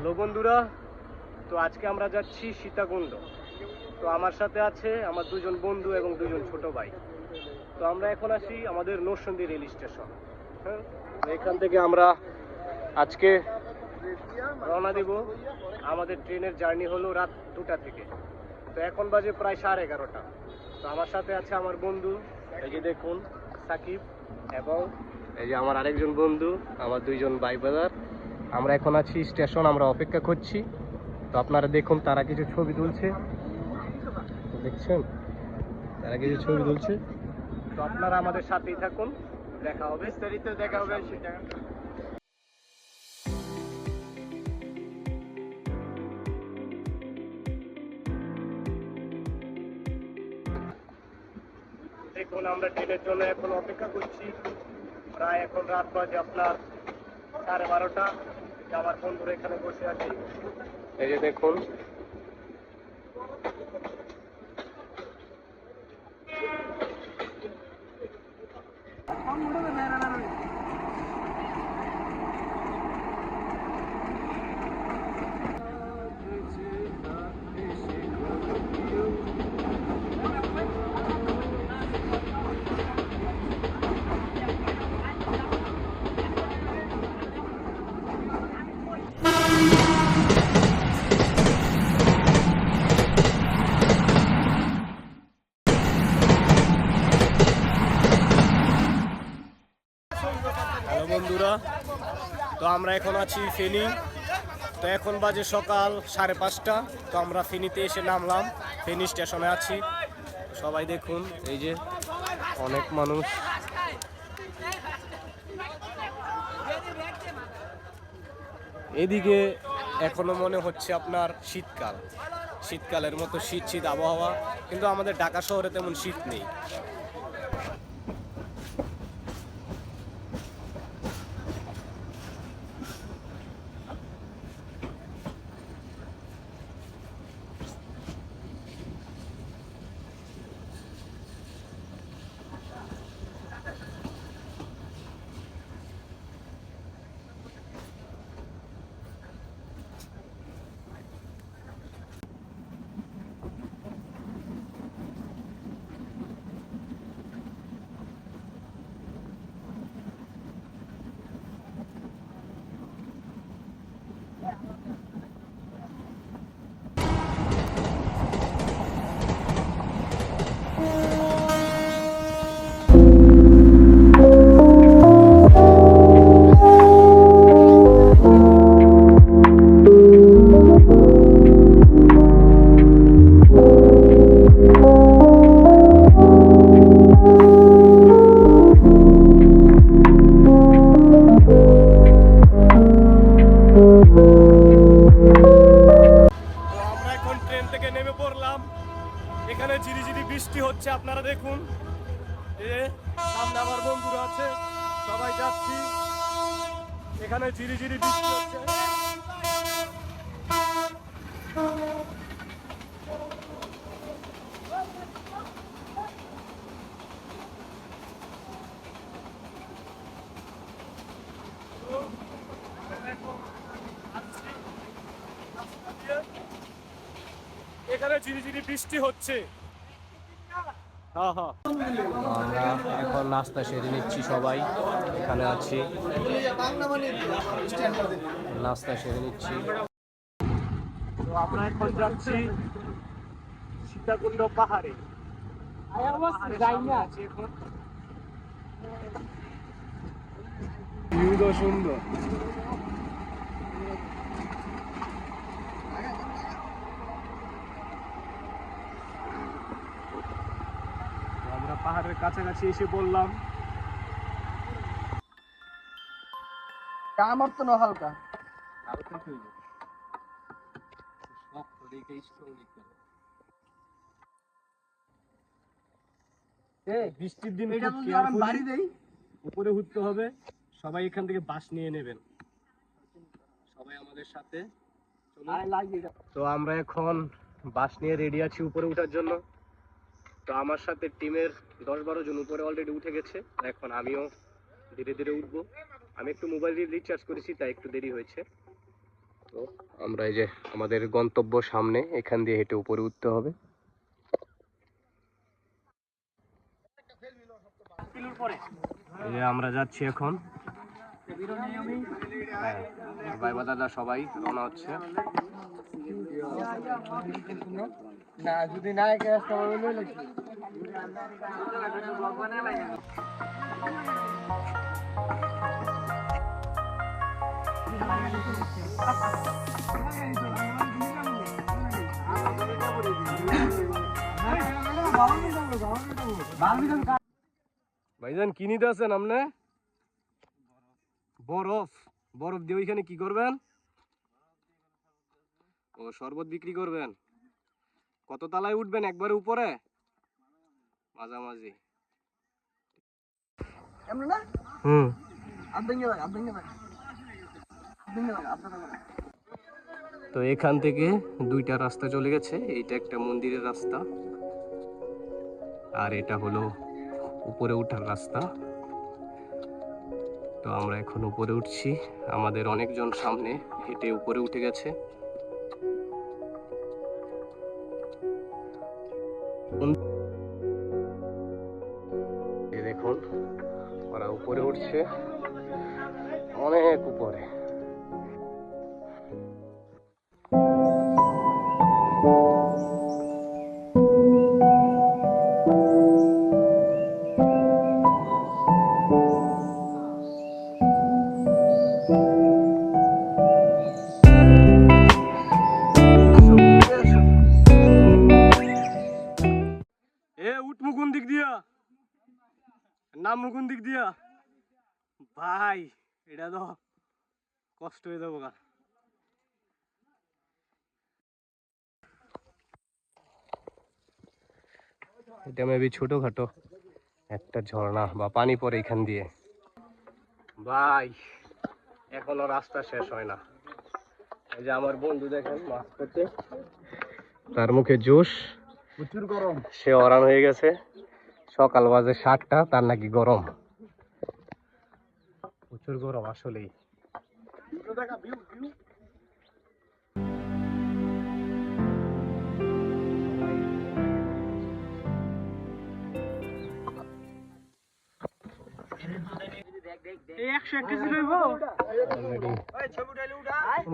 Hello বন্ধুরা, তো আজকে আমরা যাচ্ছি সীতাকুণ্ড। তো আমার সাথে আছে আমার দুজন বন্ধু এবং দুজন ছোট ভাই। তো আমরা এখন আসি আমাদের নরসন্দী রেল স্টেশন। হ্যাঁ এখান থেকে আমরা আজকে রওনা দেব। আমাদের ট্রেনের জার্নি হলো রাত দুটা থেকে। তো এখন বাজে প্রায় সাড়ে এগারোটা। তো আমার সাথে আছে আমার বন্ধু, এই যে দেখুন, সাকিব এবং এই যে আমার আরেকজন বন্ধু, আমার দুইজন ভাই ব্রাদার আমরা এখন আছি, স্টেশন আমরা অপেক্ষা করছি। তো আপনারা দেখুন, তারা কিছু ছবি তুলছে। দেখছেন? তারা কিছু ছবি তুলছে। তো আপনারা আমাদের সাথেই থাকুন। দেখা হবে। বিস্তারিত দেখা হবে। সেটা দেখুন, আমরা ট্রেনের জন্য এখন অপেক্ষা করছি। প্রায় এখন রাত বাজে আপনার সাড়ে বারোটা। আমার বন্ধুরা এখানে বসে আছে। এই যে দেখুন হ্যালো বন্ধুরা তো আমরা এখন আছি ফেনি। তো এখন বাজে সকাল সাড়ে পাঁচটা। তো আমরা ফেনিতে এসে নামলাম। ফেনী স্টেশনে আছি। সবাই দেখুন, এই যে অনেক মানুষ। এদিকে এখনও মনে হচ্ছে আপনার শীতকাল। শীতকালের মতো শীত শীত আবহাওয়া, কিন্তু আমাদের ঢাকা শহরে তেমন শীত নেই। ঝিরিঝিরি বৃষ্টি হচ্ছে। হ্যাঁ হ্যাঁ। আমরা এখন নাস্তা সেরে নিচ্ছি সবাই এখানে আছি। নাস্তা সেরে নিচ্ছি। তো আমরা এখন যাচ্ছি সীতাকুণ্ড পাহাড়ে। সুন্দর। পাহাড়ের কাছাকাছি এসে বললাম। আমার তো না হালকা। বৃষ্টির দিন বাড়ি দেই। উপরে উঠতে হবে। সবাই এখান থেকে বাস নিয়ে নেবেন। সবাই আমাদের সাথে। তো আমরা এখন বাস নিয়ে রেডি আছি উপরে ওঠার জন্য। তো আমার সাথে টিমের দশ বারো জন উপরে অলরেডি উঠে গেছে। এখন আমিও ধীরে ধীরে উঠবো। আমি একটু মোবাইল দিয়ে রিচার্জ করেছি, তাই একটু দেরি হয়েছে। তো আমরা এই যে আমাদের গন্তব্য সামনে, এখান দিয়ে হেঁটে উপরে উঠতে হবে। আমরা যাচ্ছি এখন। ভাই দাদা সবাই রওনা হচ্ছে না যদি না একে আসতে ভাইজান কি আছেন আপনি? বরফ বরফ দিয়ে ওইখানে কি করবেন? ও শরবত বিক্রি করবেন। কত তালায় উঠবেন একবারে উপরে? মাঝামাঝি। এমন না? হুম। তো এখান থেকে দুইটা রাস্তা চলে গেছে। এইটা একটা মন্দিরের রাস্তা। আর এটা হলো উপরে ওঠার রাস্তা। তো আমরা এখন উপরে উঠছি। আমাদের অনেকজন সামনে হেঁটে উপরে উঠে গেছে। দেখুন, ওরা উপরে উঠছে। অনেক উপরে। এটা মেবি ছোটখাটো। একটা ঝর্ণা বা পানি পড়ে এখান দিয়ে। ভাই এখনও রাস্তা শেষ হয় না। এই যে আমার বন্ধু দেখেন মাছ করতে তার মুখে জোশ প্রচুর গরম। সে অরান হয়ে গেছে। সকাল বাজে সাতটা তার নাকি গরম। প্রচুর গরম আসলেই।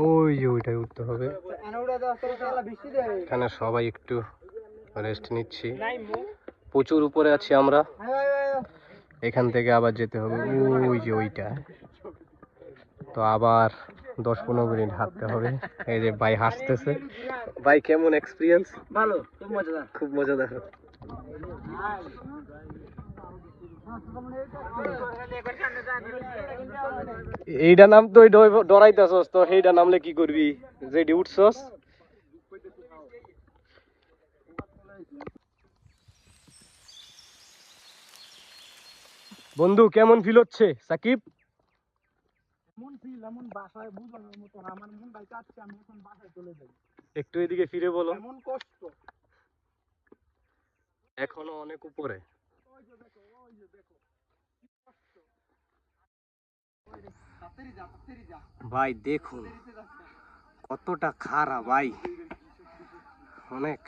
ওই যে ওইটাই উঠতে হবে। এখানে সবাই একটু রেস্ট নিচ্ছি। প্রচুর উপরে আছি আমরা। এখান থেকে আবার যেতে হবে। ওই যে ওইটা। তো আবার দশ পনেরো মিনিট হাঁটতে হবে। এই যে ভাই হাসতেছে। ভাই কেমন এক্সপিরিয়েন্স ভালো খুব মজাদার। খুব মজাদার। এইটা নাম তো ডরাইতেছস তো সেইটা নামলে কি করবি? যেটি উঠছস। বন্ধু কেমন ফিল হচ্ছে? সাকিব? একটু এদিকে ফিরে বলো। এমন কষ্ট। এখনও অনেক উপরে। ভাই দেখুন কতটা খারাপ ভাই। অনেক।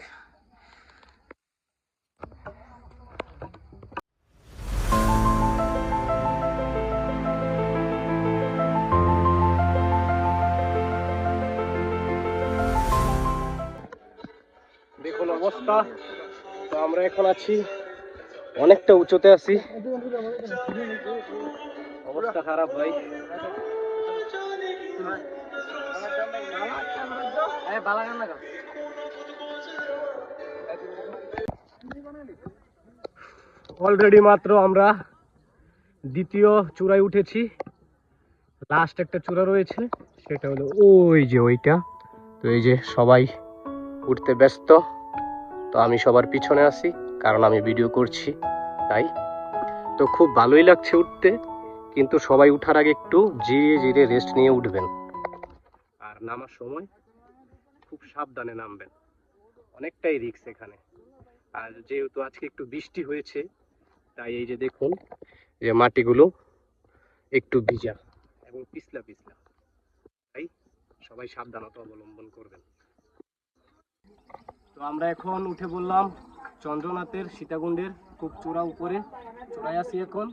দেখুন অবস্থা। তো আমরা এখন আছি অনেকটা উঁচুতে আছি। অবস্থা খারাপ ভাই। অলরেডি মাত্র আমরা দ্বিতীয় চূড়ায় উঠেছি। লাস্ট একটা চূড়া রয়েছে সেটা হলো ওই যে ওইটা। তো এই যে সবাই উঠতে ব্যস্ত তো আমি সবার পিছনে আছি। কারণ আমি ভিডিও করছি, তাই? তো খুব ভালোই লাগছে উঠতে, কিন্তু সবাই উঠার আগে একটু জিরে জিরে রেস্ট নিয়ে উঠবেন। আর নামার সময় খুব সাবধানে নামবেন। অনেকটাই রিস্ক এখানে। আর যেহেতু আজকে একটু বৃষ্টি হয়েছে, তাই এই যে দেখুন যে মাটিগুলো একটু ভিজা এবং পিছলা পিছলা, তাই সবাই সাবধানতা অবলম্বন করবেন। তো আমরা এখন উঠে বললাম চন্দ্রনাথের সীতাকুণ্ডের খুব চূড়া উপরে চূড়ায় আসি এখন।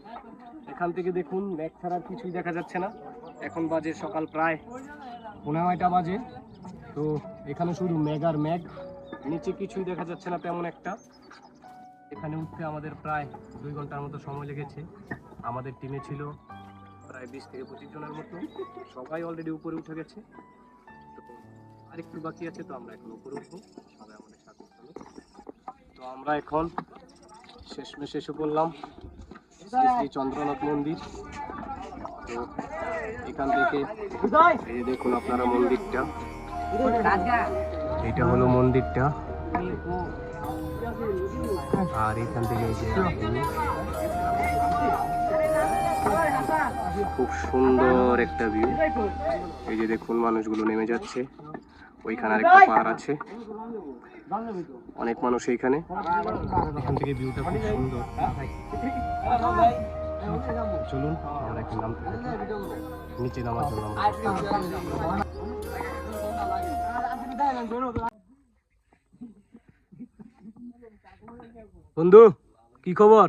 এখান থেকে দেখুন মেঘ ছাড়া আর কিছুই দেখা যাচ্ছে না। এখন বাজে সকাল প্রায় পনেরো নয়টা বাজে। তো এখানে শুধু মেঘ আর মেঘ নিচে কিছুই দেখা যাচ্ছে না তেমন একটা। এখানে উঠতে আমাদের প্রায় দুই ঘণ্টার মতো সময় লেগেছে। আমাদের টিমে ছিল প্রায় বিশ থেকে পঁচিশ জনের মতো। সবাই অলরেডি উপরে উঠে গেছে। তো আরেকটু বাকি আছে, তো আমরা এখন উপরে উঠবো। সবাই আমাদের সাথে আমরা এখন শেষমেশ এসে পড়লাম শ্রী চন্দ্রনাথ মন্দির। তো এখান থেকে এই দেখুন আপনারা মন্দিরটা। এটা হলো মন্দিরটা। আর এখান থেকে খুব সুন্দর একটা ভিউ এই যে দেখুন মানুষগুলো নেমে যাচ্ছে। ওইখানে আরেকটা পাহাড় আছে। অনেক মানুষ এইখানে। এখান থেকে ভিউটা খুব সুন্দর। চলুন আমরা এখন নামতে নিচে নামার জন্য বন্ধু কি খবর?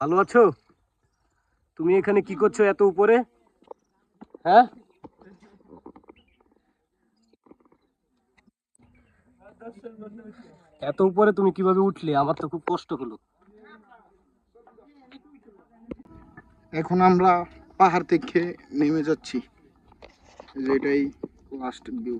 ভালো আছো? তুমি এখানে কি করছ এত উপরে? হ্যাঁ? এত উপরে তুমি কীভাবে উঠলে? আমার তো খুব কষ্ট হলো। এখন আমরা পাহাড় থেকে নেমে যাচ্ছি। যেটাই লাস্ট ভিউ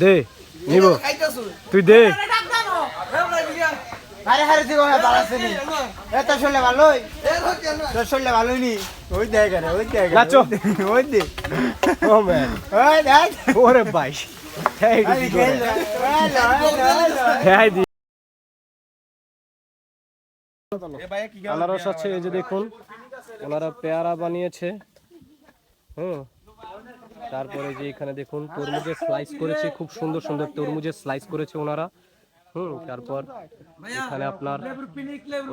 দে নিব। তুই দে। আরে হারে নি শরীরে ভালোই ভালোই নি ওই দেখ রে ওই দেখ নাচো। ওই দে ও ম্যান। ওই দেখ। ওরে ভাই। হ্যাঁ হ্যাঁ আনারস আছে এই যে দেখুন। ওনারা পেয়ারা বানিয়েছে। হুম। তারপরে যে এখানে দেখুন তরমুজের স্লাইস করেছে খুব সুন্দর সুন্দর তরমুজের স্লাইস করেছে ওনারা। হুম তারপর এখানে আপনার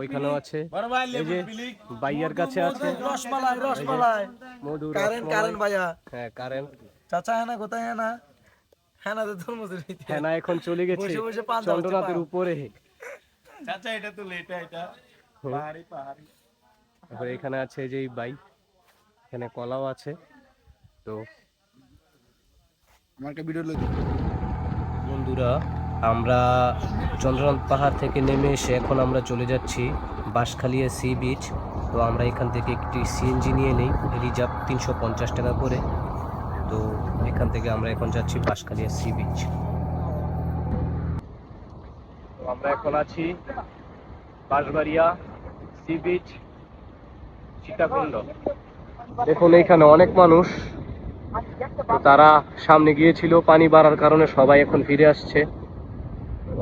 ওইখানেও আছে। এই যে বাইয়ের কাছে আছে। রসমালাই রসমালাই মধু কারেন্ট রসমালাই। কারেন্ট ভাইয়া। হ্যাঁ কারেন্ট। চাচা হ্যাঁ না কোথায় হ্যাঁ না হ্যাঁ না তো তরমুজের ভিতরে। হ্যাঁ না এখন চলে গেছে চন্দ্রনাথের উপরে। চাচা এটা তো লেটা এটা হুম। পাহাড়ি পাহাড়ি। তারপরে এখানে আছে যে এই বাই। এখানে কলাও আছে। তো বন্ধুরা, আমরা চন্দ্রনাথ পাহাড় থেকে নেমে এসে এখন আমরা চলে যাচ্ছি বাঁশখালিয়া সি বিচ। তো আমরা এখান থেকে একটি সিএনজি নিয়ে নিই, রিজার্ভ তিনশো পঞ্চাশ টাকা করে। তো এখান থেকে আমরা এখন যাচ্ছি বাঁশখালিয়া সি বিচ। তো আমরা এখন আছি বাঁশবাড়িয়া সি বিচ, সীতাকুণ্ড। দেখুন, এখানে অনেক মানুষ। তারা সামনে গিয়েছিল, পানি বাড়ার কারণে সবাই এখন ফিরে আসছে।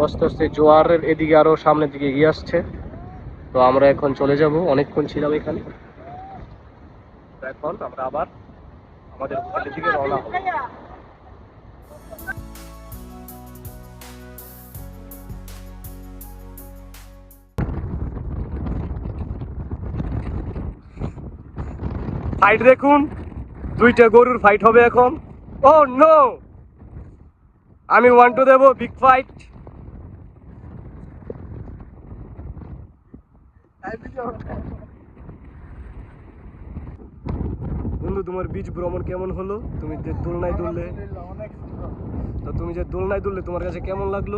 আস্তে আস্তে জোয়ারের এদিকে আরও সামনের দিকে এগিয়ে আসছে। তো আমরা এখন চলে যাব, অনেকক্ষণ ছিলাম এখানে। এখন আমরা আবার আমাদের হোটেলের দিকে রওনা হব। ফাইট দেখুন। দুইটা গরুর ফাইট হবে এখন। ও নো আমি ওয়ান টু দেবো বিগ ফাইট বন্ধু তোমার বীজ ভ্রমণ কেমন হলো? তুমি যে দোলনায় দুললে তো তুমি যে দোলনায় দুললে তোমার কাছে কেমন লাগল?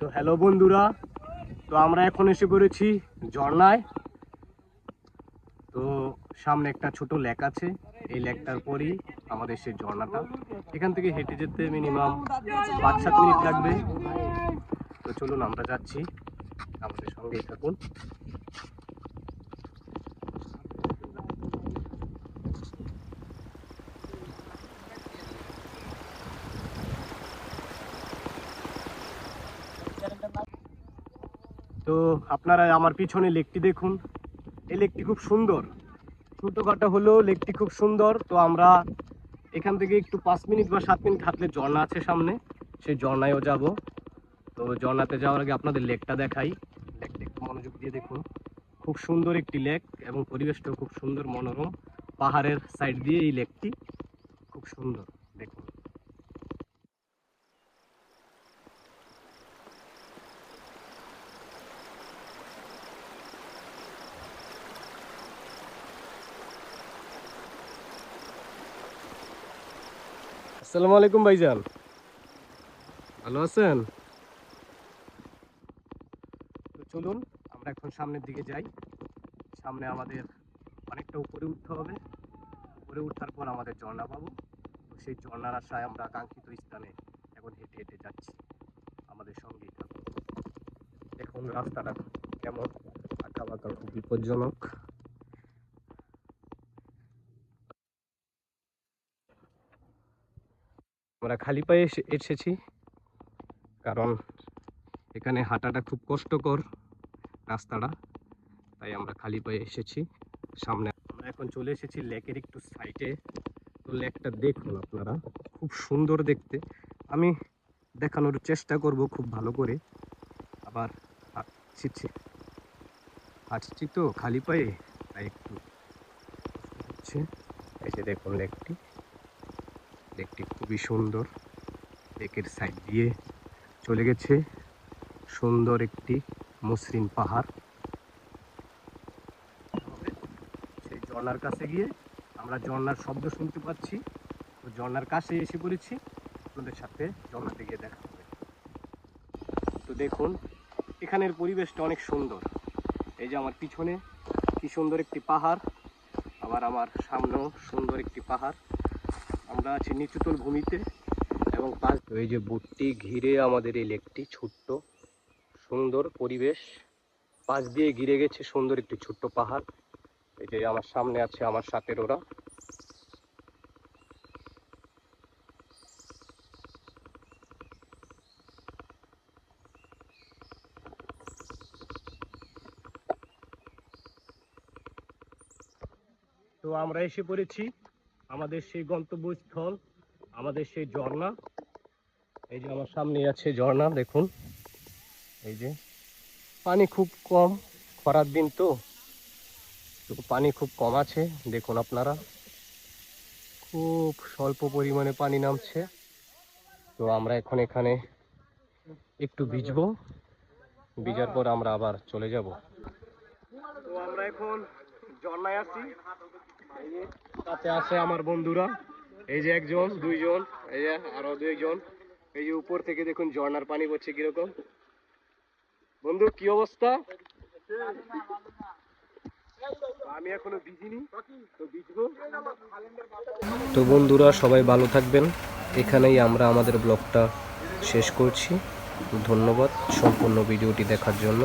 তো হ্যালো বন্ধুরা, তো আমরা এখন এসে পড়েছি ঝর্ণায়। তো সামনে একটা ছোট লেক আছে, এই লেকটার পরই আমাদের সেই ঝর্ণাটা। এখান থেকে হেঁটে যেতে মিনিমাম পাঁচ সাত মিনিট লাগবে। তো চলুন আমরা যাচ্ছি। আমাদের সঙ্গেই থাকুন তো আপনারা আমার পিছনে লেকটি দেখুন। এই লেকটি খুব সুন্দর। ছোটোখাটো হলেও লেকটি খুব সুন্দর। তো আমরা এখান থেকে একটু পাঁচ মিনিট বা সাত মিনিট হাঁটলে ঝর্ণা আছে সামনে। সেই ঝর্ণায়ও যাব। তো ঝর্ণাতে যাওয়ার আগে আপনাদের লেকটা দেখাই। লেকটা একটু মনোযোগ দিয়ে দেখুন। খুব সুন্দর একটি লেক এবং পরিবেশটাও খুব সুন্দর, মনোরম। পাহাড়ের সাইড দিয়ে এই লেকটি খুব সুন্দর দেখুন আসসালামু আলাইকুম ভাইজান। ভালো আছেন? তো চলুন, আমরা এখন সামনের দিকে যাই। সামনে আমাদের অনেকটা উপরে উঠতে হবে। উপরে উঠার পর আমাদের ঝর্ণা পাবো। তো সেই ঝর্ণার আশায় আমরা কাঙ্ক্ষিত স্থানে এখন হেঁটে হেঁটে যাচ্ছি। আমাদের থাকুন। এখন রাস্তাটা কেমন আঁকা বাঁকা খুব বিপজ্জনক। আমরা খালি পায়ে এসে- এসেছি। কারণ এখানে হাঁটাটা খুব কষ্টকর রাস্তাটা, তাই আমরা খালি পায়ে এসেছি। সামনে আমরা এখন চলে এসেছি লেকের একটু সাইডে। তো লেকটা দেখুন আপনারা, খুব সুন্দর দেখতে। আমি দেখানোর চেষ্টা করব খুব ভালো করে। আবার হাঁটছি হাঁটছি তো খালি পায়ে, তাই একটু হচ্ছে। যে দেখুন লেকটি। লেকটি খুবই সুন্দর। লেকের সাইড দিয়ে চলে গেছে। সুন্দর একটি মসৃণ পাহাড়। সেই ঝর্ণার কাছে গিয়ে আমরা ঝর্ণার শব্দ শুনতে পাচ্ছি। তো ঝর্ণার কাছে এসে পড়েছি। আপনাদের সাথে ঝর্ণাতে গিয়ে দেখা হবে। তো দেখুন, এখানের পরিবেশটা অনেক সুন্দর। এই যে আমার পিছনে কি সুন্দর একটি পাহাড়। আবার আমার সামনেও সুন্দর একটি পাহাড়। আমরা আছি নিচুতল ভূমিতে এবং পাশ এই যে বুটটি ঘিরে আমাদের এই লেকটি ছোট্ট, সুন্দর পরিবেশ। পাশ দিয়ে ঘিরে গেছে সুন্দর একটি ছোট্ট পাহাড়। এই যে আমার সামনে আছে আমার সাথের ওরা। তো আমরা এসে পড়েছি আমাদের সেই গন্তব্যস্থল, আমাদের সেই ঝর্ণা। এই যে আমার সামনে আছে ঝর্ণা, দেখুন। এই যে পানি খুব কম খরার দিন তো পানি খুব কম আছে, দেখুন আপনারা। খুব স্বল্প পরিমাণে পানি নামছে। তো আমরা এখন এখানে একটু ভিজবো, ভিজার পর আমরা আবার চলে যাব। তো আমরা এখন ঝর্ণায় আছি। সাথে আছে আমার বন্ধুরা। এই যে একজন, দুইজন, এই যে আরও দুইজন। এই যে উপর থেকে দেখুন ঝর্ণার পানি পড়ছে কীরকম। বন্ধু, কি অবস্থা? আমি এখনও তো তো বন্ধুরা, সবাই ভালো থাকবেন। এখানেই আমরা আমাদের ব্লগটা শেষ করছি। ধন্যবাদ সম্পূর্ণ ভিডিওটি দেখার জন্য।